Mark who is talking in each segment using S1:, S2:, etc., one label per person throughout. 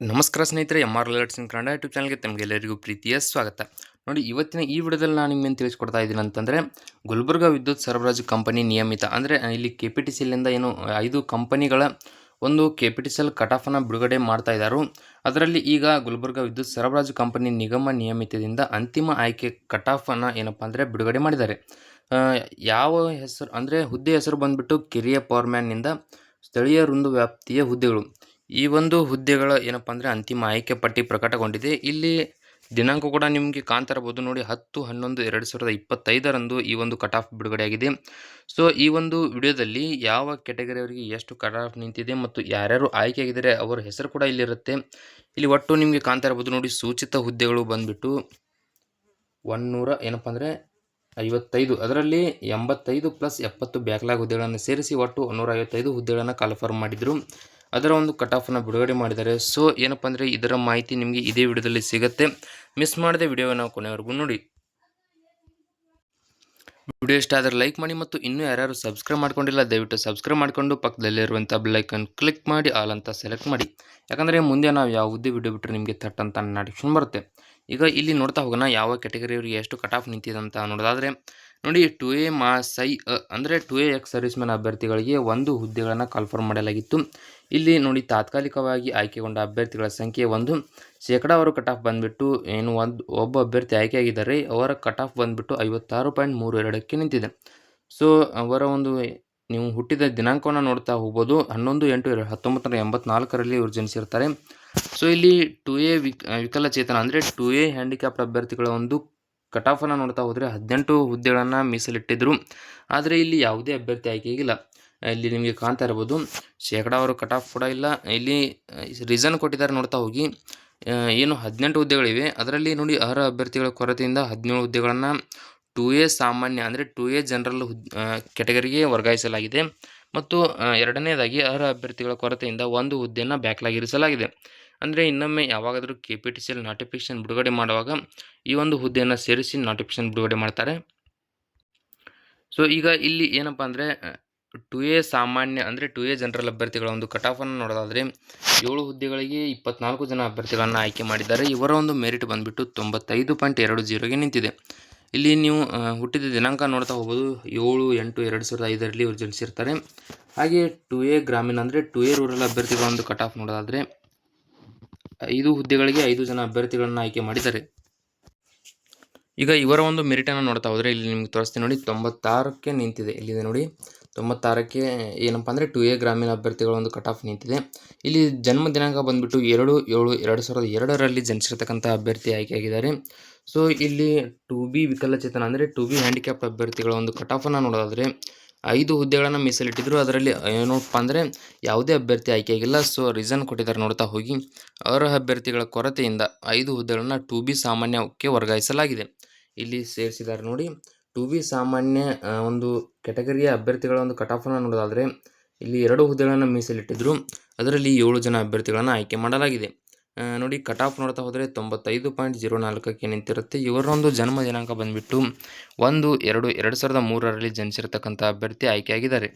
S1: ನಮಸ್ಕಾರ ಸ್ನೇಹಿತರೆ M R alerts in Kannada YouTube ಚಾನಲ್ಗೆ ತಮಗೆಲ್ಲರಿಗೂ ಪ್ರೀತಿಯ ಸ್ವಾಗತ. ನೋಡಿ, ಇವತ್ತಿನ ಈ ವಿಡಿಯೋದಲ್ಲಿ ನಾನು ನಿಮ್ಗೇನು ತಿಳಿಸ್ಕೊಡ್ತಾ ಇದ್ದೀನಿ ಅಂತಂದರೆ, ಗುಲ್ಬರ್ಗ ವಿದ್ಯುತ್ ಸರಬರಾಜು ಕಂಪನಿ ನಿಯಮಿತ, ಅಂದರೆ ಇಲ್ಲಿ ಕೆ ಪಿ ಟಿ ಸಿಲಿಂದ ಏನು, ಐದು ಕಂಪನಿಗಳ ಒಂದು K P T C L cut ಆಫನ್ನು ಬಿಡುಗಡೆ ಮಾಡ್ತಾ ಇದ್ದಾರೆ ಅದರಲ್ಲಿ ಈಗ ಗುಲ್ಬರ್ಗ ವಿದ್ಯುತ್ ಸರಬರಾಜು ಕಂಪನಿ ನಿಗಮ ನಿಯಮಿತದಿಂದ ಅಂತಿಮ ಆಯ್ಕೆ ಕಟ್ ಆಫನ್ನು ಏನಪ್ಪ ಅಂದರೆ ಬಿಡುಗಡೆ ಮಾಡಿದ್ದಾರೆ. ಯಾವ ಹೆಸರು, ಅಂದರೆ ಹುದ್ದೆ ಹೆಸರು ಬಂದುಬಿಟ್ಟು ಕಿರಿಯ ಪವರ್ಮ್ಯಾನ್ನಿಂದ ಸ್ಥಳೀಯ ವೃಂದು ವ್ಯಾಪ್ತಿಯ ಹುದ್ದೆಗಳು. ಈ ಒಂದು ಹುದ್ದೆಗಳ ಏನಪ್ಪ ಅಂದರೆ ಅಂತಿಮ ಆಯ್ಕೆ ಪಟ್ಟಿ ಪ್ರಕಟಗೊಂಡಿದೆ. ಇಲ್ಲಿ ದಿನಾಂಕ ಕೂಡ ನಿಮಗೆ ಕಾಣ್ತಾ ನೋಡಿ, ಹತ್ತು ಹನ್ನೊಂದು ಎರಡು ಸಾವಿರದ ಇಪ್ಪತ್ತೈದರಂದು ಈ ಒಂದು ಕಟ್ ಆಫ್ ಬಿಡುಗಡೆಯಾಗಿದೆ. ಸೊ ಈ ಒಂದು ವಿಡಿಯೋದಲ್ಲಿ ಯಾವ ಕೆಟಗರಿಯವರಿಗೆ ಎಷ್ಟು ಕಟ್ ಆಫ್ ನಿಂತಿದೆ ಮತ್ತು ಯಾರ್ಯಾರು ಆಯ್ಕೆಯಾಗಿದ್ದಾರೆ ಅವರ ಹೆಸರು ಕೂಡ ಇಲ್ಲಿರುತ್ತೆ. ಇಲ್ಲಿ ಒಟ್ಟು ನಿಮಗೆ ಕಾಣ್ತಾ ನೋಡಿ, ಸೂಚಿತ ಹುದ್ದೆಗಳು ಬಂದುಬಿಟ್ಟು ಒನ್ನೂರ ಏನಪ್ಪ ಅಂದರೆ ಐವತ್ತೈದು. ಅದರಲ್ಲಿ ಎಂಬತ್ತೈದು ಪ್ಲಸ್ ಎಪ್ಪತ್ತು ಬ್ಯಾಕ್ಲಾಗ್ ಹುದ್ದೆಗಳನ್ನು ಸೇರಿಸಿ ಒಟ್ಟು ನೂರ ಐವತ್ತೈದು ಹುದ್ದೆಗಳನ್ನು ಕಾಲ್ಫರ್ಮ್ ಮಾಡಿದರು. ಅದರ ಒಂದು ಕಟ್ ಆಫನ್ನು ಬಿಡುಗಡೆ ಮಾಡಿದ್ದಾರೆ. ಸೊ ಏನಪ್ಪ ಅಂದರೆ ಇದರ ಮಾಹಿತಿ ನಿಮಗೆ ಇದೇ ವಿಡಿಯೋದಲ್ಲಿ ಸಿಗುತ್ತೆ. ಮಿಸ್ ಮಾಡದೆ ವಿಡಿಯೋವನ್ನು ಕೊನೆವರೆಗೂ ನೋಡಿ. ವಿಡಿಯೋ ಇಷ್ಟ ಆದರೆ ಲೈಕ್ ಮಾಡಿ ಮತ್ತು ಇನ್ನೂ ಯಾರ್ಯಾರು ಸಬ್ಸ್ಕ್ರೈಬ್ ಮಾಡ್ಕೊಂಡಿಲ್ಲ, ದಯವಿಟ್ಟು ಸಬ್ಸ್ಕ್ರೈಬ್ ಮಾಡಿಕೊಂಡು ಪಕ್ಕದಲ್ಲಿರುವಂಥ ಬೆಲ್ಲೈಕನ್ ಕ್ಲಿಕ್ ಮಾಡಿ ಆಲ್ ಅಂತ ಸೆಲೆಕ್ಟ್ ಮಾಡಿ. ಯಾಕಂದರೆ ಮುಂದೆ ನಾವು ಯಾವುದೇ ವಿಡಿಯೋ ಬಿಟ್ಟರೆ ನಿಮಗೆ ಥಟ್ ಅಂತ ಬರುತ್ತೆ. ಈಗ ಇಲ್ಲಿ ನೋಡ್ತಾ ಹೋಗೋಣ, ಯಾವ ಕೆಟಗರಿಯವರಿಗೆ ಎಷ್ಟು ಕಟ್ ಆಫ್ ನಿಂತಿದೆ ಅಂತ ನೋಡೋದಾದರೆ ನೋಡಿ ಟು ಎ ಮಾ, ಸೈ ಅ ಅಂದರೆ two A ex service man ಅಭ್ಯರ್ಥಿಗಳಿಗೆ ಒಂದು ಹುದ್ದೆಗಳನ್ನು ಕನ್ಫರ್ಮ್ ಮಾಡಲಾಗಿತ್ತು. ಇಲ್ಲಿ ನೋಡಿ ತಾತ್ಕಾಲಿಕವಾಗಿ ಆಯ್ಕೆಗೊಂಡ ಅಭ್ಯರ್ಥಿಗಳ ಸಂಖ್ಯೆ ಒಂದು. ಶೇಕಡಾವಾರು ಕಟ್ ಆಫ್ ಬಂದುಬಿಟ್ಟು ಏನು ಒಂದು ಒಬ್ಬ ಅಭ್ಯರ್ಥಿ ಆಯ್ಕೆಯಾಗಿದ್ದಾರೆ. ಅವರ ಕಟ್ ಆಫ್ ಬಂದುಬಿಟ್ಟು ಐವತ್ತಾರು ಪಾಯಿಂಟ್ ಮೂರು ಎರಡಕ್ಕೆ ನಿಂತಿದೆ. ಸೊ ಅವರ ಒಂದು ನೀವು ಹುಟ್ಟಿದ ದಿನಾಂಕವನ್ನು ನೋಡ್ತಾ ಹೋಗ್ಬೋದು. ಹನ್ನೊಂದು, ಎಂಟು, ಎರಡು ಹತ್ತೊಂಬತ್ತು ನೂರ ಎಂಬತ್ನಾಲ್ಕರಲ್ಲಿ ಇವರು ಜನಿಸಿರ್ತಾರೆ ಸೊ ಇಲ್ಲಿ ಟು ಎ ವಿಕ್, ವಿಕಲಚೇತನ ಅಂದರೆ ಟು ಎ ಹ್ಯಾಂಡಿಕ್ಯಾಪ್ಟ್ ಅಭ್ಯರ್ಥಿಗಳ ಒಂದು ಕಟ್ ಆಫನ್ನು ನೋಡ್ತಾ ಹೋದರೆ ಹದಿನೆಂಟು ಹುದ್ದೆಗಳನ್ನು ಮೀಸಲಿಟ್ಟಿದ್ದರು ಆದರೆ ಇಲ್ಲಿ ಯಾವುದೇ ಅಭ್ಯರ್ಥಿ ಆಯ್ಕೆಯಾಗಿಲ್ಲ ಇಲ್ಲಿ ನಿಮಗೆ ಕಾಣ್ತಾ ಇರ್ಬೋದು ಶೇಕಡಾವಾರು ಕಟ್ ಕೂಡ ಇಲ್ಲ. ಇಲ್ಲಿ ರೀಸನ್ ಕೊಟ್ಟಿದ್ದಾರೆ ನೋಡ್ತಾ ಹೋಗಿ. ಏನು ಹದಿನೆಂಟು ಹುದ್ದೆಗಳಿವೆ. ಅದರಲ್ಲಿ ನೋಡಿ ಅರ್ಹ ಅಭ್ಯರ್ಥಿಗಳ ಕೊರತೆಯಿಂದ ಹದಿನೇಳು ಹುದ್ದೆಗಳನ್ನು ಟು ಎ ಸಾಮಾನ್ಯ ಅಂದರೆ ಟು ಎ ಜನರಲ್ ಹುದ್ ಕೆಟಗರಿಗೆ ವರ್ಗಾಯಿಸಲಾಗಿದೆ. ಮತ್ತು ಎರಡನೇದಾಗಿ ಅರ್ಹ ಅಭ್ಯರ್ಥಿಗಳ ಕೊರತೆಯಿಂದ ಒಂದು ಹುದ್ದೆಯನ್ನು ಬ್ಯಾಕ್ಲಾಗಿರಿಸಲಾಗಿದೆ ಅಂದರೆ ಇನ್ನೊಮ್ಮೆ ಯಾವಾಗಾದರೂ K P T C L notification ಬಿಡುಗಡೆ ಮಾಡುವಾಗ ಈ ಒಂದು ಹುದ್ದೆಯನ್ನು ಸೇರಿಸಿ ನೋಟಿಫಿಕೇಶನ್ ಬಿಡುಗಡೆ ಮಾಡ್ತಾರೆ. ಸೊ ಈಗ ಇಲ್ಲಿ ಏನಪ್ಪ ಅಂದರೆ ಟು ಎ ಸಾಮಾನ್ಯ ಅಂದರೆ ಟು ಎ ಜನರಲ್ ಅಭ್ಯರ್ಥಿಗಳ ಒಂದು ಕಟ್ ಆಫನ್ನು ನೋಡೋದಾದರೆ ಏಳು ಹುದ್ದೆಗಳಿಗೆ ಇಪ್ಪತ್ನಾಲ್ಕು ಜನ ಅಭ್ಯರ್ಥಿಗಳನ್ನು ಆಯ್ಕೆ ಮಾಡಿದ್ದಾರೆ. ಇವರ ಒಂದು ಮೆರಿಟ್ ಬಂದುಬಿಟ್ಟು ತೊಂಬತ್ತೈದು ಪಾಯಿಂಟ್ ಎರಡು ಜೀರೋಗೆ ನಿಂತಿದೆ. ಇಲ್ಲಿ ನೀವು ಹುಟ್ಟಿದ ದಿನಾಂಕ ನೋಡ್ತಾ ಹೋಗ್ಬೋದು. ಏಳು, ಎಂಟು, ಎರಡು ಸಾವಿರದ ಐದರಲ್ಲಿ ಇವರು ಜನಿಸಿರ್ತಾರೆ. ಹಾಗೆ ಟು ಎ ಗ್ರಾಮೀಣ ಅಂದರೆ ಟು ಎ ರೂರಲ್ ಅಭ್ಯರ್ಥಿಗಳ ಒಂದು ಕಟ್ ಆಫ್ ನೋಡೋದಾದರೆ ಐದು ಹುದ್ದೆಗಳಿಗೆ ಐದು ಜನ ಅಭ್ಯರ್ಥಿಗಳನ್ನು ಆಯ್ಕೆ ಮಾಡಿದ್ದಾರೆ. ಈಗ ಇವರ ಒಂದು ಮೆರಿಟನ್ನು ನೋಡ್ತಾ ಹೋದರೆ ಇಲ್ಲಿ ನಿಮ್ಗೆ ತೋರಿಸ್ತೀನಿ ನೋಡಿ, ತೊಂಬತ್ತಾರಕ್ಕೆ ನಿಂತಿದೆ. ಇಲ್ಲಿದೆ ನೋಡಿ? ತೊಂಬತ್ತಾರಕ್ಕೆ ಏನಪ್ಪ ಅಂದರೆ ಟು ಎ ಗ್ರಾಮೀಣ ಅಭ್ಯರ್ಥಿಗಳ ಒಂದು ಕಟ್ ಆಫ್ ನಿಂತಿದೆ. ಇಲ್ಲಿ ಜನ್ಮ ದಿನಾಂಕ ಬಂದುಬಿಟ್ಟು ಎರಡು ಏಳು ಎರಡು ಸಾವಿರದ ಎರಡರಲ್ಲಿ ಜನಿಸಿರ್ತಕ್ಕಂಥ ಅಭ್ಯರ್ಥಿ ಆಯ್ಕೆಯಾಗಿದ್ದಾರೆ. ಸೊ ಇಲ್ಲಿ ಟು ಬಿ ವಿಕಲಚೇತನ ಅಂದರೆ ಟು ಬಿ ಹ್ಯಾಂಡಿಕ್ಯಾಪ್ ಅಭ್ಯರ್ಥಿಗಳ ಒಂದು ಕಟ್ ಆಫನ್ನು ನೋಡೋದಾದರೆ ಐದು ಹುದ್ದೆಗಳನ್ನು ಮೀಸಲಿಟ್ಟಿದ್ದರು ಅದರಲ್ಲಿ ಏನಪ್ಪ ಅಂದರೆ ಯಾವುದೇ ಅಭ್ಯರ್ಥಿ ಆಯ್ಕೆಯಾಗಿಲ್ಲ. ಸೊ ರೀಸನ್ ಕೊಟ್ಟಿದ್ದಾರೆ ನೋಡ್ತಾ ಹೋಗಿ. ಅರ್ಹ ಅಭ್ಯರ್ಥಿಗಳ ಕೊರತೆಯಿಂದ ಐದು ಹುದ್ದೆಗಳನ್ನು ಟು ಬಿ ಸಾಮಾನ್ಯಕ್ಕೆ ವರ್ಗಾಯಿಸಲಾಗಿದೆ. ಇಲ್ಲಿ ಸೇರಿಸಿದ್ದಾರೆ ನೋಡಿ. ಟು ಬಿ ಸಾಮಾನ್ಯ ಒಂದು ಕೆಟಗರಿಯ ಅಭ್ಯರ್ಥಿಗಳ ಒಂದು ಕಟ್ ಆಫನ್ನು ನೋಡೋದಾದರೆ, ಇಲ್ಲಿ ಎರಡು ಹುದ್ದೆಗಳನ್ನು ಮೀಸಲಿಟ್ಟಿದ್ದರು ಅದರಲ್ಲಿ ಏಳು ಜನ ಅಭ್ಯರ್ಥಿಗಳನ್ನು ಆಯ್ಕೆ ಮಾಡಲಾಗಿದೆ. ನೋಡಿ ಕಟ್ ಆಫ್ ನೋಡ್ತಾ ಹೋದರೆ ತೊಂಬತ್ತೈದು ಪಾಯಿಂಟ್ ಜೀರೋ ನಾಲ್ಕಕ್ಕೆ ನಿಂತಿರುತ್ತೆ. ಇವರೊಂದು ಜನ್ಮ ದಿನಾಂಕ ಬಂದುಬಿಟ್ಟು ಒಂದು, ಎರಡು ಎರಡು ಸಾವಿರದ ಮೂರರಲ್ಲಿ ಜನಿಸಿರ್ತಕ್ಕಂಥ ಅಭ್ಯರ್ಥಿ ಆಯ್ಕೆಯಾಗಿದ್ದಾರೆ.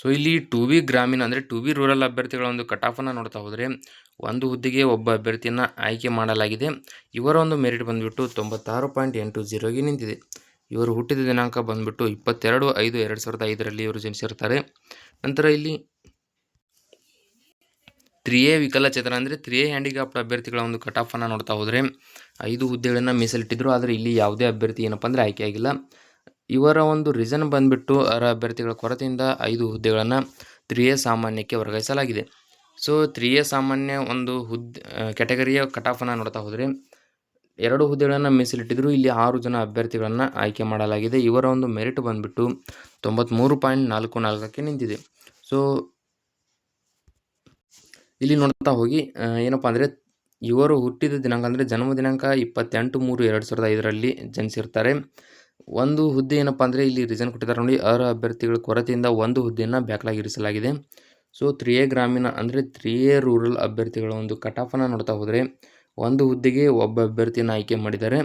S1: ಸೊ ಇಲ್ಲಿ ಟು ಬಿ ಗ್ರಾಮೀಣ ಅಂದರೆ ಟು ಬಿ ರೂರಲ್ ಅಭ್ಯರ್ಥಿಗಳ ಒಂದು ಕಟ್ ಆಫನ್ನು ನೋಡ್ತಾ ಹೋದರೆ ಒಂದು ಹುದ್ದೆಗೆ ಒಬ್ಬ ಅಭ್ಯರ್ಥಿಯನ್ನು ಆಯ್ಕೆ ಮಾಡಲಾಗಿದೆ. ಇವರ ಒಂದು ಮೆರಿಟ್ ಬಂದುಬಿಟ್ಟು ತೊಂಬತ್ತಾರು ಪಾಯಿಂಟ್ ಎಂಟು ಜೀರೋಗೆ ನಿಂತಿದೆ. ಇವರು ಹುಟ್ಟಿದ ದಿನಾಂಕ ಬಂದುಬಿಟ್ಟು ಇಪ್ಪತ್ತೆರಡು ಐದು ಎರಡು ಸಾವಿರದ ಐದರಲ್ಲಿ ಇವರು ಜನಿಸಿರ್ತಾರೆ. ನಂತರ ಇಲ್ಲಿ ತ್ರೀ ಎ ವಿಕಲಚೇತನ ಅಂದರೆ ತ್ರೀ ಎ ಹ್ಯಾಂಡಿಕ್ಯಾಪ್ಟ್ ಅಭ್ಯರ್ಥಿಗಳ ಒಂದು ಕಟ್ ಆಫನ್ನು ನೋಡ್ತಾ ಹೋದರೆ, ಐದು ಹುದ್ದೆಗಳನ್ನು ಮೀಸಲಿಟ್ಟಿದ್ರು, ಆದರೆ ಇಲ್ಲಿ ಯಾವುದೇ ಅಭ್ಯರ್ಥಿ ಏನಪ್ಪ ಅಂದರೆ ಆಯ್ಕೆಯಾಗಿಲ್ಲ ಇವರ ಒಂದು ರೀಸನ್ ಬಂದುಬಿಟ್ಟು ಅರ್ಹ ಅಭ್ಯರ್ಥಿಗಳ ಕೊರತೆಯಿಂದ ಐದು ಹುದ್ದೆಗಳನ್ನು ತ್ರೀ ಎ ಸಾಮಾನ್ಯಕ್ಕೆ ವರ್ಗಾಯಿಸಲಾಗಿದೆ. ಸೊ ತ್ರೀ ಎ ಸಾಮಾನ್ಯ ಒಂದು ಹುದ್ದೆ ಕ್ಯಾಟಗರಿಯ ಕಟ್ ಆಫನ್ನು ನೋಡ್ತಾ ಹೋದರೆ, ಎರಡು ಹುದ್ದೆಗಳನ್ನು ಮೀಸಲಿಟ್ಟಿದ್ರು, ಇಲ್ಲಿ ಆರು ಜನ ಅಭ್ಯರ್ಥಿಗಳನ್ನು ಆಯ್ಕೆ ಮಾಡಲಾಗಿದೆ. ಇವರ ಒಂದು ಮೆರಿಟ್ ಬಂದುಬಿಟ್ಟು ತೊಂಬತ್ತ್ಮೂರು ಪಾಯಿಂಟ್ ನಾಲ್ಕು ನಾಲ್ಕಕ್ಕೆ ನಿಂತಿದೆ. ಸೊ ಇಲ್ಲಿ ನೋಡ್ತಾ ಹೋಗಿ ಏನಪ್ಪ ಅಂದರೆ ಇವರು ಹುಟ್ಟಿದ ದಿನಾಂಕ ಅಂದರೆ ಜನ್ಮ ದಿನಾಂಕ ಇಪ್ಪತ್ತೆಂಟು ಮೂರು ಎರಡು ಸಾವಿರದ ಐದರಲ್ಲಿ ಜನಿಸಿರ್ತಾರೆ. ಒಂದು ಹುದ್ದೆ ಏನಪ್ಪ ಅಂದರೆ ಇಲ್ಲಿ ರೀಸನ್ ಕೊಟ್ಟಿದ್ದಾರೆ ನೋಡಿ ಅರ್ಹ ಅಭ್ಯರ್ಥಿಗಳ ಕೊರತೆಯಿಂದ ಒಂದು ಹುದ್ದೆಯನ್ನು ಬ್ಯಾಕ್ಲಾಗಿರಿಸಲಾಗಿದೆ ಸೊ ತ್ರೀ ಎ ಗ್ರಾಮೀಣ ಅಂದರೆ ತ್ರೀ ಎ ರೂರಲ್ ಅಭ್ಯರ್ಥಿಗಳ ಒಂದು ಕಟಾಫನ್ನು ನೋಡ್ತಾ ಹೋದರೆ ಒಂದು ಹುದ್ದೆಗೆ ಒಬ್ಬ ಅಭ್ಯರ್ಥಿಯನ್ನು ಆಯ್ಕೆ ಮಾಡಿದ್ದಾರೆ.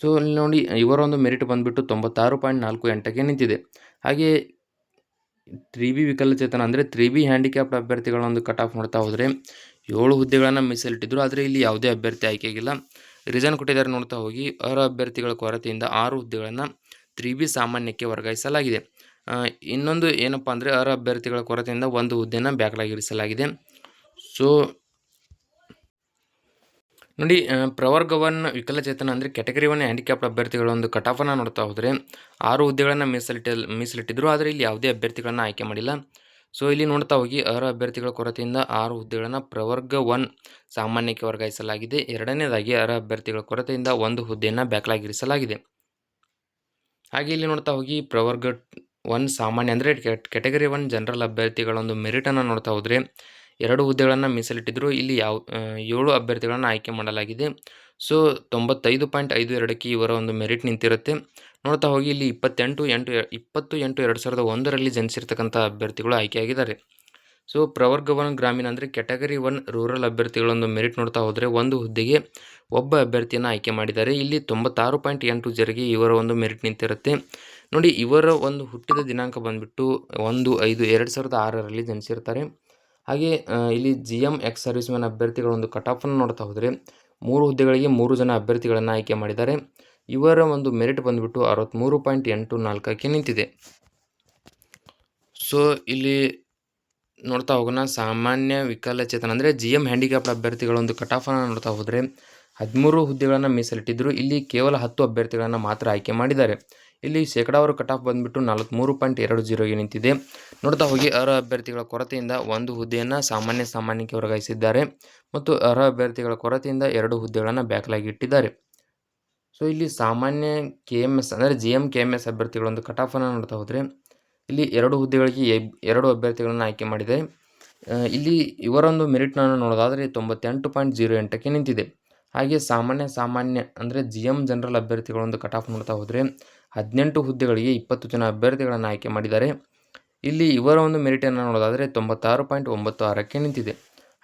S1: ಸೊ ಇಲ್ಲಿ ನೋಡಿ ಇವರ ಒಂದು ಮೆರಿಟ್ ಬಂದುಬಿಟ್ಟು ತೊಂಬತ್ತಾರು ಪಾಯಿಂಟ್ ನಾಲ್ಕು ಎಂಟಕ್ಕೆ ನಿಂತಿದೆ. ಹಾಗೆ ತ್ರೀ ಬಿ ವಿಕಲಚೇತನ ಅಂದರೆ ತ್ರೀ ಬಿ ಹ್ಯಾಂಡಿಕ್ಯಾಪ್ಡ್ ಅಭ್ಯರ್ಥಿಗಳ ಒಂದು ಕಟ್ ಆಫ್ ಮಾಡ್ತಾ ಹೋದರೆ ಏಳು ಹುದ್ದೆಗಳನ್ನು ಮೀಸಲಿಟ್ಟಿದ್ರು ಆದರೆ ಇಲ್ಲಿ ಯಾವುದೇ ಅಭ್ಯರ್ಥಿ ಆಯ್ಕೆಗಿಲ್ಲ. ರೀಸನ್ ಕೊಟ್ಟಿದ್ದಾರೆ ನೋಡ್ತಾ ಹೋಗಿ ಅರ್ಹ ಅಭ್ಯರ್ಥಿಗಳ ಕೊರತೆಯಿಂದ ಆರು ಹುದ್ದೆಗಳನ್ನು ತ್ರೀ ಬಿ ಸಾಮಾನ್ಯಕ್ಕೆ ವರ್ಗಾಯಿಸಲಾಗಿದೆ. ಇನ್ನೊಂದು ಏನಪ್ಪ ಅಂದರೆ ಅರ್ಹ ಅಭ್ಯರ್ಥಿಗಳ ಕೊರತೆಯಿಂದ ಒಂದು ಹುದ್ದೆನ ಬ್ಯಾಕ್ಲಾಗಿರಿಸಲಾಗಿದೆ ಸೊ ನೋಡಿ ಪ್ರವರ್ಗ ಒನ್ ವಿಕಲಚೇತನ ಅಂದರೆ ಕ್ಯಾಟಗರಿ ಒನ್ ಹ್ಯಾಂಡಿಕ್ಯಾಪ್ಡ್ ಅಭ್ಯರ್ಥಿಗಳ ಒಂದು ಕಟಾಫನ್ನು ನೋಡ್ತಾ ಹೋದರೆ ಆರು ಹುದ್ದೆಗಳನ್ನು ಮೀಸಲಿಟ್ಟ, ಮೀಸಲಿಟ್ಟಿದ್ರು, ಆದರೆ ಇಲ್ಲಿ ಯಾವುದೇ ಅಭ್ಯರ್ಥಿಗಳನ್ನು ಆಯ್ಕೆ ಮಾಡಿಲ್ಲ. ಸೊ ಇಲ್ಲಿ ನೋಡ್ತಾ ಹೋಗಿ ಅರ್ಹ ಅಭ್ಯರ್ಥಿಗಳ ಕೊರತೆಯಿಂದ ಆರು ಹುದ್ದೆಗಳನ್ನು ಪ್ರವರ್ಗ ಒನ್ ಸಾಮಾನ್ಯಕ್ಕೆ ವರ್ಗಾಯಿಸಲಾಗಿದೆ. ಎರಡನೇದಾಗಿ ಅರ್ಹ ಅಭ್ಯರ್ಥಿಗಳ ಕೊರತೆಯಿಂದ ಒಂದು ಹುದ್ದೆಯನ್ನು ಬ್ಯಾಕ್ಲಾಗಿರಿಸಲಾಗಿದೆ ಹಾಗೆ ಇಲ್ಲಿ ನೋಡ್ತಾ ಹೋಗಿ, ಪ್ರವರ್ಗ ಒನ್ ಸಾಮಾನ್ಯ ಅಂದರೆ ಕ್ಯಾಟಗರಿ ಒನ್ ಜನರಲ್ ಅಭ್ಯರ್ಥಿಗಳ ಒಂದು ಮೆರಿಟನ್ನು ನೋಡ್ತಾ ಹೋದರೆ ಎರಡು ಹುದ್ದೆಗಳನ್ನು ಮೀಸಲಿಟ್ಟಿದ್ದರು ಇಲ್ಲಿ ಯಾವ ಏಳು ಅಭ್ಯರ್ಥಿಗಳನ್ನು ಆಯ್ಕೆ ಮಾಡಲಾಗಿದೆ. ಸೊ, ತೊಂಬತ್ತೈದು ಪಾಯಿಂಟ್ ಐದು ಎರಡಕ್ಕೆ ಇವರ ಒಂದು ಮೆರಿಟ್ ನಿಂತಿರುತ್ತೆ. ನೋಡ್ತಾ ಹೋಗಿ, ಇಲ್ಲಿ ಇಪ್ಪತ್ತೆಂಟು, ಎಂಟು, ಇಪ್ಪತ್ತು, ಎಂಟು, ಎರಡು ಸಾವಿರದ ಒಂದರಲ್ಲಿ ಜನಿಸಿರ್ತಕ್ಕಂಥ ಅಭ್ಯರ್ಥಿಗಳು ಆಯ್ಕೆಯಾಗಿದ್ದಾರೆ. ಸೊ ಪ್ರವರ್ಗ ಒನ್ ಗ್ರಾಮೀಣ ಅಂದರೆ ಕ್ಯಾಟಗರಿ ಒನ್ ರೂರಲ್ ಅಭ್ಯರ್ಥಿಗಳ ಒಂದು ಮೆರಿಟ್ ನೋಡ್ತಾ ಹೋದರೆ ಒಂದು ಹುದ್ದೆಗೆ ಒಬ್ಬ ಅಭ್ಯರ್ಥಿಯನ್ನು ಆಯ್ಕೆ ಮಾಡಿದ್ದಾರೆ. ಇಲ್ಲಿ ತೊಂಬತ್ತಾರು ಪಾಯಿಂಟ್ ಎಂಟು ಜರಿಗೆ ಇವರ ಒಂದು ಮೆರಿಟ್ ನಿಂತಿರುತ್ತೆ. ನೋಡಿ, ಇವರ ಒಂದು ಹುಟ್ಟಿದ ದಿನಾಂಕ ಬಂದುಬಿಟ್ಟು ಒಂದು ಐದು ಎರಡು ಸಾವಿರದ ಆರರಲ್ಲಿ ಜನಿಸಿರ್ತಾರೆ. ಹಾಗೆ ಇಲ್ಲಿ G M ex service man ಅಭ್ಯರ್ಥಿಗಳ ಒಂದು ಕಟ್ ಆಫನ್ನು ನೋಡ್ತಾ ಹೋದರೆ, ಮೂರು ಹುದ್ದೆಗಳಿಗೆ ಮೂರು ಜನ ಅಭ್ಯರ್ಥಿಗಳನ್ನು ಆಯ್ಕೆ ಮಾಡಿದ್ದಾರೆ. ಇವರ ಒಂದು ಮೆರಿಟ್ ಬಂದುಬಿಟ್ಟು ಅರವತ್ತ್ಮೂರು ಪಾಯಿಂಟ್ ಎಂಟು ನಾಲ್ಕಕ್ಕೆ ನಿಂತಿದೆ. ಸೊ, ಇಲ್ಲಿ ನೋಡ್ತಾ ಹೋಗೋಣ. ಸಾಮಾನ್ಯ ವಿಕಲಚೇತನ ಅಂದರೆ ಜಿ ಎಂ ಹ್ಯಾಂಡಿಕ್ಯಾಪ್ಡ್ ಅಭ್ಯರ್ಥಿಗಳ ಒಂದು ಕಟ್ ಆಫನ್ನು ನೋಡ್ತಾ ಹೋದರೆ, ಹದಿಮೂರು ಹುದ್ದೆಗಳನ್ನು ಮೀಸಲಿಟ್ಟಿದ್ದರು ಇಲ್ಲಿ ಕೇವಲ ಹತ್ತು ಅಭ್ಯರ್ಥಿಗಳನ್ನು ಮಾತ್ರ ಆಯ್ಕೆ ಮಾಡಿದ್ದಾರೆ. ಇಲ್ಲಿ ಶೇಕಡಾವಾರು ಕಟ್ ಆಫ್ ಬಂದುಬಿಟ್ಟು ನಲವತ್ತ್ಮೂರು ಪಾಯಿಂಟ್ ಎರಡು ಜೀರೋಗೆ ನಿಂತಿದೆ. ನೋಡ್ತಾ ಹೋಗಿ, ಅರ್ಹ ಅಭ್ಯರ್ಥಿಗಳ ಕೊರತೆಯಿಂದ ಒಂದು ಹುದ್ದೆಯನ್ನು ಸಾಮಾನ್ಯ ಸಾಮಾನ್ಯಕ್ಕೆ ವರ್ಗಾಯಿಸಿದ್ದಾರೆ ಮತ್ತು ಅರ್ಹ ಅಭ್ಯರ್ಥಿಗಳ ಕೊರತೆಯಿಂದ ಎರಡು ಹುದ್ದೆಗಳನ್ನು ಬ್ಯಾಕ್ಲಾಗಿ ಇಟ್ಟಿದ್ದಾರೆ. ಸೊ, ಇಲ್ಲಿ ಸಾಮಾನ್ಯ ಕೆ ಎಂ ಎಸ್ ಅಂದರೆ G M K M S ಅಭ್ಯರ್ಥಿಗಳ ಒಂದು ಕಟ್ ಆಫನ್ನು ನೋಡ್ತಾ ಹೋದರೆ, ಇಲ್ಲಿ ಎರಡು ಹುದ್ದೆಗಳಿಗೆ ಎರಡು ಅಭ್ಯರ್ಥಿಗಳನ್ನು ಆಯ್ಕೆ ಮಾಡಿದೆ. ಇಲ್ಲಿ ಇವರೊಂದು ಮೆರಿಟ್ನನ್ನು ನೋಡೋದಾದರೆ ತೊಂಬತ್ತೆಂಟು ಪಾಯಿಂಟ್ ಜೀರೋ ಎಂಟಕ್ಕೆ ನಿಂತಿದೆ. ಹಾಗೆ ಸಾಮಾನ್ಯ ಸಾಮಾನ್ಯ ಅಂದರೆ ಜಿ ಎಂ ಜನರಲ್ ಅಭ್ಯರ್ಥಿಗಳೊಂದು ಕಟ್ ಆಫ್ ನೋಡ್ತಾ ಹೋದರೆ ಹದಿನೆಂಟು ಹುದ್ದೆಗಳಿಗೆ ಇಪ್ಪತ್ತು ಜನ ಅಭ್ಯರ್ಥಿಗಳನ್ನು ಆಯ್ಕೆ ಮಾಡಿದ್ದಾರೆ. ಇಲ್ಲಿ ಇವರ ಒಂದು ಮೆರಿಟನ್ನು ನೋಡೋದಾದರೆ ತೊಂಬತ್ತಾರು ಪಾಯಿಂಟ್ ಒಂಬತ್ತು ಆರಕ್ಕೆ ನಿಂತಿದೆ.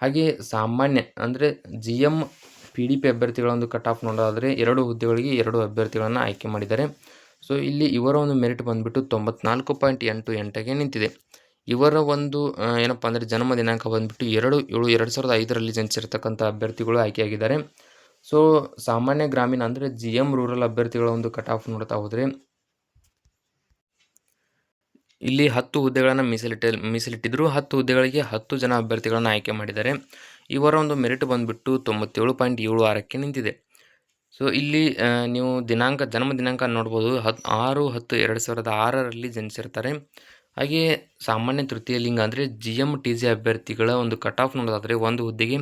S1: ಹಾಗೆಯೇ ಸಾಮಾನ್ಯ ಅಂದರೆ G M P D P ಅಭ್ಯರ್ಥಿಗಳ ಒಂದು ಕಟ್ ಆಫ್ ನೋಡೋದಾದರೆ ಎರಡು ಹುದ್ದೆಗಳಿಗೆ ಎರಡು ಅಭ್ಯರ್ಥಿಗಳನ್ನು ಆಯ್ಕೆ ಮಾಡಿದ್ದಾರೆ. ಸೊ ಇಲ್ಲಿ ಇವರ ಒಂದು ಮೆರಿಟ್ ಬಂದುಬಿಟ್ಟು ತೊಂಬತ್ನಾಲ್ಕು ಪಾಯಿಂಟ್ ಎಂಟು ಎಂಟಕ್ಕೆ ನಿಂತಿದೆ. ಇವರ ಒಂದು ಏನಪ್ಪ ಅಂದರೆ ಜನ್ಮ ದಿನಾಂಕ ಬಂದುಬಿಟ್ಟು ಎರಡು ಏಳು ಎರಡು ಸಾವಿರದ ಐದರಲ್ಲಿ ಜನಿಸಿರ್ತಕ್ಕಂಥ ಅಭ್ಯರ್ಥಿಗಳು ಆಯ್ಕೆಯಾಗಿದ್ದಾರೆ. ಸೊ ಸಾಮಾನ್ಯ ಗ್ರಾಮೀಣ ಅಂದರೆ ಜಿ ಎಂ ರೂರಲ್ ಅಭ್ಯರ್ಥಿಗಳ ಒಂದು ಕಟ್ ಆಫ್ ನೋಡ್ತಾ ಹೋದರೆ, ಇಲ್ಲಿ ಹತ್ತು ಹುದ್ದೆಗಳನ್ನು ಮೀಸಲಿಟ್ಟ, ಮೀಸಲಿಟ್ಟಿದ್ರು. ಹತ್ತು ಹುದ್ದೆಗಳಿಗೆ ಹತ್ತು ಜನ ಅಭ್ಯರ್ಥಿಗಳನ್ನು ಆಯ್ಕೆ ಮಾಡಿದ್ದಾರೆ. ಇವರ ಒಂದು ಮೆರಿಟ್ ಬಂದುಬಿಟ್ಟು ತೊಂಬತ್ತೇಳು ಪಾಯಿಂಟ್ ಏಳು ಆರಕ್ಕೆ ನಿಂತಿದೆ. ಸೊ ಇಲ್ಲಿ ನೀವು ದಿನಾಂಕ, ಜನ್ಮ ದಿನಾಂಕ ನೋಡ್ಬೋದು. ಹತ್, ಆರು, ಹತ್ತು, ಎರಡು ಸಾವಿರದ ಆರರಲ್ಲಿ ಜನಿಸಿರ್ತಾರೆ. ಹಾಗೆಯೇ ಸಾಮಾನ್ಯ ತೃತೀಯ ಲಿಂಗ ಅಂದರೆ ಜಿ ಎಂ ಟಿ ಜಿ ಅಭ್ಯರ್ಥಿಗಳ ಒಂದು ಕಟ್ ಆಫ್ ನೋಡೋದಾದರೆ ಒಂದು ಹುದ್ದೆಗೆ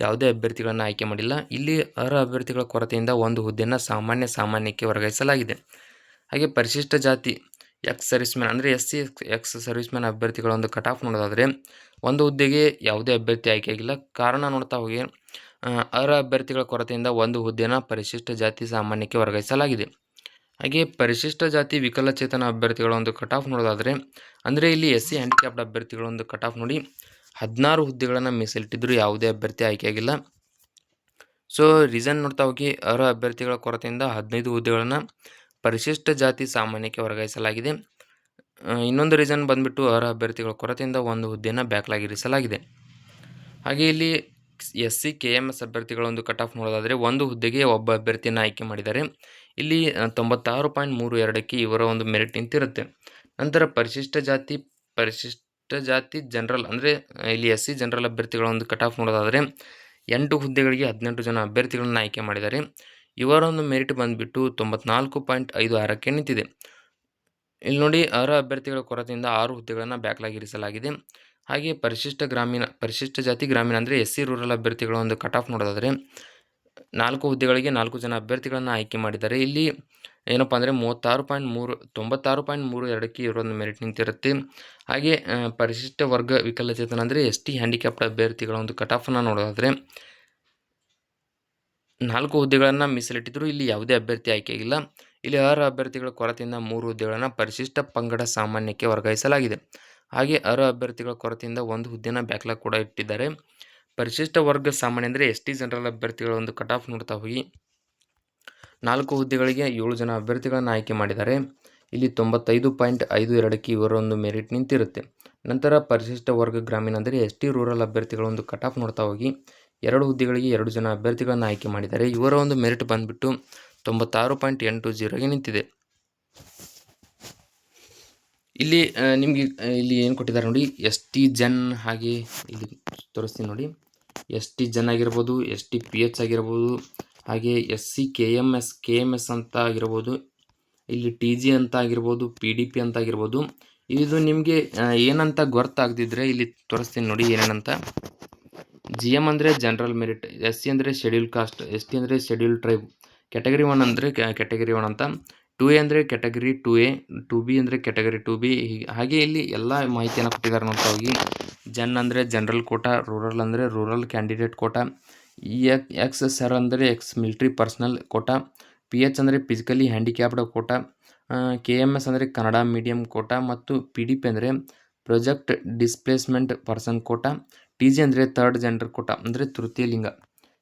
S1: ಯಾವುದೇ ಅಭ್ಯರ್ಥಿಗಳನ್ನು ಆಯ್ಕೆ ಮಾಡಿಲ್ಲ. ಇಲ್ಲಿ ಅರ್ಹ ಅಭ್ಯರ್ಥಿಗಳ ಕೊರತೆಯಿಂದ ಒಂದು ಹುದ್ದೆಯನ್ನು ಸಾಮಾನ್ಯ ಸಾಮಾನ್ಯಕ್ಕೆ ವರ್ಗಾಯಿಸಲಾಗಿದೆ. ಹಾಗೆ ಪರಿಶಿಷ್ಟ ಜಾತಿ ಎಕ್ಸ್ ಸರ್ವಿಸ್ಮ್ಯಾನ್ ಅಂದರೆ ಎಸ್ ಸಿ ಎಕ್ಸ್ ಸರ್ವಿಸ್ಮ್ಯಾನ್ ಅಭ್ಯರ್ಥಿಗಳ ಒಂದು ಕಟ್ ಆಫ್ ನೋಡೋದಾದರೆ, ಒಂದು ಹುದ್ದೆಗೆ ಯಾವುದೇ ಅಭ್ಯರ್ಥಿ ಆಯ್ಕೆಯಾಗಿಲ್ಲ ಕಾರಣ ನೋಡ್ತಾ ಹೋಗಿ ಅರ ಅರ್ಹ ಅಭ್ಯರ್ಥಿಗಳ ಕೊರತೆಯಿಂದ ಒಂದು ಹುದ್ದೆನ ಪರಿಶಿಷ್ಟ ಜಾತಿ ಸಾಮಾನ್ಯಕ್ಕೆ ವರ್ಗಾಯಿಸಲಾಗಿದೆ. ಹಾಗೆ ಪರಿಶಿಷ್ಟ ಜಾತಿ ವಿಕಲಚೇತನ ಅಭ್ಯರ್ಥಿಗಳ ಒಂದು ಕಟ್ ಆಫ್ ನೋಡೋದಾದರೆ, ಅಂದರೆ ಇಲ್ಲಿ ಎಸ್ ಸಿ ಹ್ಯಾಂಡಿಕ್ಯಾಪ್ಡ್ ಅಭ್ಯರ್ಥಿಗಳ ಒಂದು ಕಟ್ ಆಫ್ ನೋಡಿ ಹದಿನಾರು ಹುದ್ದೆಗಳನ್ನು ಮೀಸಲಿಟ್ಟಿದ್ದರೂ ಯಾವುದೇ ಅಭ್ಯರ್ಥಿ ಆಯ್ಕೆಯಾಗಿಲ್ಲ. ಸೊ ರೀಸನ್ ನೋಡ್ತಾ ಹೋಗಿ ಅರ್ಹ ಅಭ್ಯರ್ಥಿಗಳ ಕೊರತೆಯಿಂದ ಹದಿನೈದು ಹುದ್ದೆಗಳನ್ನು ಪರಿಶಿಷ್ಟ ಜಾತಿ ಸಾಮಾನ್ಯಕ್ಕೆ ವರ್ಗಾಯಿಸಲಾಗಿದೆ. ಇನ್ನೊಂದು ರೀಸನ್ ಬಂದ್ಬಿಟ್ಟು ಅರ್ಹ ಅಭ್ಯರ್ಥಿಗಳ ಕೊರತೆಯಿಂದ ಒಂದು ಹುದ್ದೆಯನ್ನು ಬ್ಯಾಕ್ಲಾಗಿರಿಸಲಾಗಿದೆ ಹಾಗೆ ಇಲ್ಲಿ S C, K M S ಅಭ್ಯರ್ಥಿಗಳ ಒಂದು ಕಟ್ ಆಫ್ ನೋಡೋದಾದರೆ, ಒಂದು ಹುದ್ದೆಗೆ ಒಬ್ಬ ಅಭ್ಯರ್ಥಿಯನ್ನು ಆಯ್ಕೆ ಮಾಡಿದ್ದಾರೆ. ಇಲ್ಲಿ ತೊಂಬತ್ತಾರು ಪಾಯಿಂಟ್ ಮೂರು ಎರಡಕ್ಕೆ ಇವರ ಒಂದು ಮೆರಿಟ್ ನಿಂತಿರುತ್ತೆ. ನಂತರ ಪರಿಶಿಷ್ಟ ಜಾತಿ, ಪರಿಶಿಷ್ಟ ಜಾತಿ ಜನರಲ್ ಅಂದರೆ ಇಲ್ಲಿ ಎಸ್ ಸಿ ಜನರಲ್ ಅಭ್ಯರ್ಥಿಗಳ ಒಂದು ಕಟ್ ಆಫ್ ನೋಡೋದಾದರೆ, ಎಂಟು ಹುದ್ದೆಗಳಿಗೆ ಹದಿನೆಂಟು ಜನ ಅಭ್ಯರ್ಥಿಗಳನ್ನು ಆಯ್ಕೆ ಮಾಡಿದ್ದಾರೆ. ಇವರ ಒಂದು ಮೆರಿಟ್ ಬಂದುಬಿಟ್ಟು ತೊಂಬತ್ನಾಲ್ಕು ಪಾಯಿಂಟ್ ಐದು ಆರಕ್ಕೆ ನಿಂತಿದೆ. ಇಲ್ಲಿ ನೋಡಿ ಅರ್ಹ ಅಭ್ಯರ್ಥಿಗಳ ಕೊರತೆಯಿಂದ ಆರು ಹುದ್ದೆಗಳನ್ನು ಬ್ಯಾಕ್ಲಾಗಿರಿಸಲಾಗಿದೆ ಹಾಗೆ ಪರಿಶಿಷ್ಟ ಗ್ರಾಮೀಣ, ಪರಿಶಿಷ್ಟ ಜಾತಿ ಗ್ರಾಮೀಣ ಅಂದರೆ ಎಸ್ ಸಿ ರೂರಲ್ ಅಭ್ಯರ್ಥಿಗಳ ಒಂದು ಕಟ್ ಆಫ್ ನೋಡೋದಾದರೆ, ನಾಲ್ಕು ಹುದ್ದೆಗಳಿಗೆ ನಾಲ್ಕು ಜನ ಅಭ್ಯರ್ಥಿಗಳನ್ನು ಆಯ್ಕೆ ಮಾಡಿದ್ದಾರೆ. ಇಲ್ಲಿ ಏನಪ್ಪ ಅಂದರೆ ಮೂವತ್ತಾರು ಪಾಯಿಂಟ್ ಮೂರು, ತೊಂಬತ್ತಾರು ಪಾಯಿಂಟ್ ಮೂರು ಎರಡಕ್ಕೆ ಇವರೊಂದು ಮೆರಿಟ್ ನಿಂತಿರುತ್ತೆ ಹಾಗೆ ಪರಿಶಿಷ್ಟ ವರ್ಗ ವಿಕಲಚೇತನ ಅಂದರೆ ಎಸ್ ಟಿ ಹ್ಯಾಂಡಿಕ್ಯಾಪ್ಡ್ ಅಭ್ಯರ್ಥಿಗಳ ಒಂದು ಕಟ್ ಆಫನ್ನು ನೋಡೋದಾದರೆ, ನಾಲ್ಕು ಹುದ್ದೆಗಳನ್ನು ಮೀಸಲಿಟ್ಟಿದ್ದರೂ ಇಲ್ಲಿ ಯಾವುದೇ ಅಭ್ಯರ್ಥಿ ಆಯ್ಕೆಯಾಗಿಲ್ಲ ಇಲ್ಲಿ. ಅರ್ಹ ಅಭ್ಯರ್ಥಿಗಳ ಕೊರತೆಯಿಂದ ಮೂರು ಹುದ್ದೆಗಳನ್ನು ಪರಿಶಿಷ್ಟ ಪಂಗಡ ಸಾಮಾನ್ಯಕ್ಕೆ ವರ್ಗಾಯಿಸಲಾಗಿದೆ. ಹಾಗೆ ಅರ್ಹ ಅಭ್ಯರ್ಥಿಗಳ ಕೊರತೆಯಿಂದ ಒಂದು ಹುದ್ದೆನ ಬ್ಯಾಕ್ಲಾಗ್ ಕೂಡ ಇಟ್ಟಿದ್ದಾರೆ. ಪರಿಶಿಷ್ಟ ವರ್ಗ ಸಾಮಾನ್ಯ ಅಂದರೆ ಎಸ್ ಟಿ ಜನರಲ್ ಅಭ್ಯರ್ಥಿಗಳ ಒಂದು ಕಟ್ ಆಫ್ ನೋಡ್ತಾ ಹೋಗಿ ನಾಲ್ಕು ಹುದ್ದೆಗಳಿಗೆ ಏಳು ಜನ ಅಭ್ಯರ್ಥಿಗಳನ್ನು ಆಯ್ಕೆ ಮಾಡಿದ್ದಾರೆ. ಇಲ್ಲಿ ತೊಂಬತ್ತೈದು ಪಾಯಿಂಟ್ ಐದು ಎರಡಕ್ಕೆ ಇವರೊಂದು ಮೆರಿಟ್ ನಿಂತಿರುತ್ತೆ. ನಂತರ ಪರಿಶಿಷ್ಟ ವರ್ಗ ಗ್ರಾಮೀಣ ಅಂದರೆ ಎಸ್ ಟಿ ರೂರಲ್ ಅಭ್ಯರ್ಥಿಗಳ ಒಂದು ಕಟ್ ಆಫ್ ನೋಡ್ತಾ ಹೋಗಿ ಎರಡು ಹುದ್ದೆಗಳಿಗೆ ಎರಡು ಜನ ಅಭ್ಯರ್ಥಿಗಳನ್ನು ಆಯ್ಕೆ ಮಾಡಿದ್ದಾರೆ. ಇವರ ಒಂದು ಮೆರಿಟ್ ಬಂದುಬಿಟ್ಟು ತೊಂಬತ್ತಾರು ಪಾಯಿಂಟ್ ಎಂಟು ಜೀರೋಗೆ ನಿಂತಿದೆ. ಇಲ್ಲಿ ನಿಮಗೆ ಇಲ್ಲಿ ಏನು ಕೊಟ್ಟಿದ್ದಾರೆ ನೋಡಿ ಎಸ್ ಟಿ ಜನ್ ಹಾಗೆ ಇಲ್ಲಿ ತೋರಿಸ್ತೀನಿ ನೋಡಿ. ಎಸ್ ಟಿ ಜನ್ ಆಗಿರ್ಬೋದು ಎಸ್ ಟಿ ಪಿ ಎಚ್ ಆಗಿರ್ಬೋದು ಹಾಗೆ S C K M S K M S ಅಂತ ಆಗಿರ್ಬೋದು, ಇಲ್ಲಿ ಟಿ ಜಿ ಅಂತ ಆಗಿರ್ಬೋದು, ಪಿ ಡಿ ಪಿ ಅಂತ ಆಗಿರ್ಬೋದು, ಇದು ನಿಮಗೆ ಏನಂತ ಗೊತ್ತಾಗದಿದ್ರೆ ಇಲ್ಲಿ ತೋರಿಸ್ತೀನಿ ನೋಡಿ ಏನೇನಂತ. ಜಿ ಎಂ ಅಂದರೆ ಜನರಲ್ ಮೆರಿಟ್ ಎಸ್ ಸಿ ಅಂದರೆ ಶೆಡ್ಯೂಲ್ ಕಾಸ್ಟ್ ಎಸ್ ಟಿ ಅಂದರೆ ಶೆಡ್ಯೂಲ್ ಟ್ರೈಬ್, ಕ್ಯಾಟಗರಿ ಒನ್ ಅಂದರೆ ಕ್ಯಾಟಗರಿ ಒನ್ ಅಂತ. ಟು ಎ ಅಂದರೆ category two A, two B ಅಂದರೆ ಕ್ಯಾಟಗರಿ ಟು ಬಿ ಹಾಗೆ ಇಲ್ಲಿ ಎಲ್ಲ ಮಾಹಿತಿಯನ್ನು ಕೊಟ್ಟಿದ್ದಾರೆ ನೋಡ್ತಾ ಹೋಗಿ. ಜನ್ ಅಂದರೆ ಜನರಲ್ ಕೋಟಾ, ರೂರಲ್ ಅಂದರೆ rural candidate quota ex ser ಅಂದರೆ ex military personnel quota P H ಅಂದರೆ physically handicapped quota K M S ಅಂದರೆ ಕನ್ನಡ ಮೀಡಿಯಂ ಕೋಟ ಮತ್ತು ಪಿ ಡಿ ಪಿ ಅಂದರೆ project displacement person quota T G ಅಂದರೆ third gender quota ಅಂದರೆ ತೃತೀಯ ಲಿಂಗ.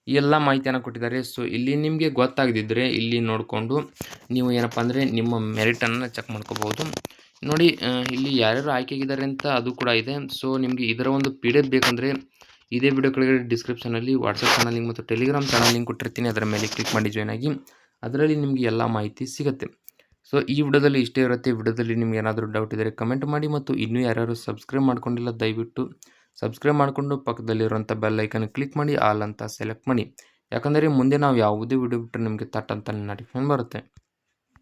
S1: ಈ ಎಲ್ಲ ಮಾಹಿತಿಯನ್ನು ಕೊಟ್ಟಿದ್ದಾರೆ. ಸೊ ಇಲ್ಲಿ ನಿಮಗೆ ಗೊತ್ತಾಗದಿದ್ದರೆ ಇಲ್ಲಿ ನೋಡಿಕೊಂಡು ನೀವು ಏನಪ್ಪ ಅಂದರೆ ನಿಮ್ಮ ಮೆರಿಟನ್ನು ಚೆಕ್ ಮಾಡ್ಕೋಬೋದು. ನೋಡಿ ಇಲ್ಲಿ ಯಾರ್ಯಾರು ಆಯ್ಕೆಗಿದ್ದಾರೆ ಅಂತ ಅದು ಕೂಡ ಇದೆ. ಸೊ ನಿಮಗೆ ಇದರ ಒಂದು ಪಿ ಡಿ ಎಫ್ ಬೇಕಂದರೆ ಇದೇ ವಿಡಿಯೋ ಕೆಳಗಡೆ ಡಿಸ್ಕ್ರಿಪ್ಷನಲ್ಲಿ ವಾಟ್ಸಪ್ ಚಾನಲ್ ಲಿಂಕ್ ಮತ್ತು ಟೆಲಿಗ್ರಾಮ್ ಚಾನಲ್ ಲಿಂಕ್ ಕೊಟ್ಟಿರ್ತೀನಿ. ಅದರ ಮೇಲೆ ಕ್ಲಿಕ್ ಮಾಡಿ ಜಾಯ್ನ್ ಆಗಿ. ಅದರಲ್ಲಿ ನಿಮಗೆ ಎಲ್ಲ ಮಾಹಿತಿ ಸಿಗುತ್ತೆ. ಸೊ ಈ ವಿಡಿಯೋದಲ್ಲಿ ಇಷ್ಟೇ ಇರುತ್ತೆ. ವಿಡಿಯೋದಲ್ಲಿ ನಿಮ್ಗೆ ಏನಾದರೂ ಡೌಟ್ ಇದ್ದರೆ ಕಮೆಂಟ್ ಮಾಡಿ ಮತ್ತು ಇನ್ನೂ ಯಾರ್ಯಾರು ಸಬ್ಸ್ಕ್ರೈಬ್ ಮಾಡ್ಕೊಂಡಿಲ್ಲ, ದಯವಿಟ್ಟು ಸಬ್ಸ್ಕ್ರೈಬ್ ಮಾಡಿಕೊಂಡು ಪಕ್ಕದಲ್ಲಿರುವಂಥ ಬೆಲ್ ಐಕನ್ ಕ್ಲಿಕ್ ಮಾಡಿ ಆಲ್ ಅಂತ ಸೆಲೆಕ್ಟ್ ಮಾಡಿ. ಯಾಕಂದರೆ ಮುಂದೆ ನಾವು ಯಾವುದೇ ವಿಡಿಯೋ ಬಿಟ್ಟರೆ ನಿಮಗೆ ತಟ್ ಅಂತ ನೋಟಿಫಿಕೇಶನ್ ಬರುತ್ತೆ.